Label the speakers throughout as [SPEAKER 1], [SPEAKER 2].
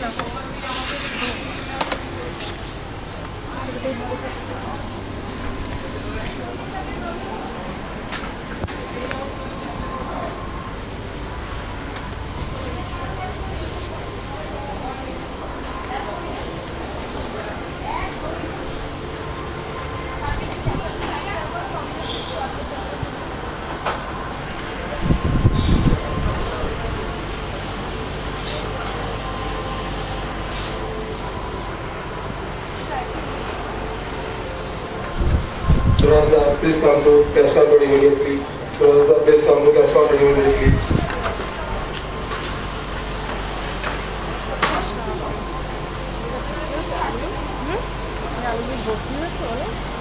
[SPEAKER 1] Thank you.
[SPEAKER 2] Durance sir, please come to cash counter immediately. Durance sir, please come to cash counter immediately.
[SPEAKER 1] Hmm? Yeah, we'll be booking it,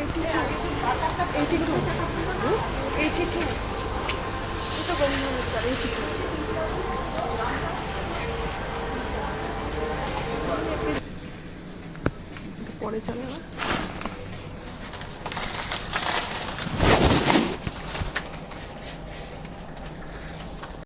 [SPEAKER 1] eighty eighty two. Eighty two. এটা Gobindobhog eighty two. পরে চলে।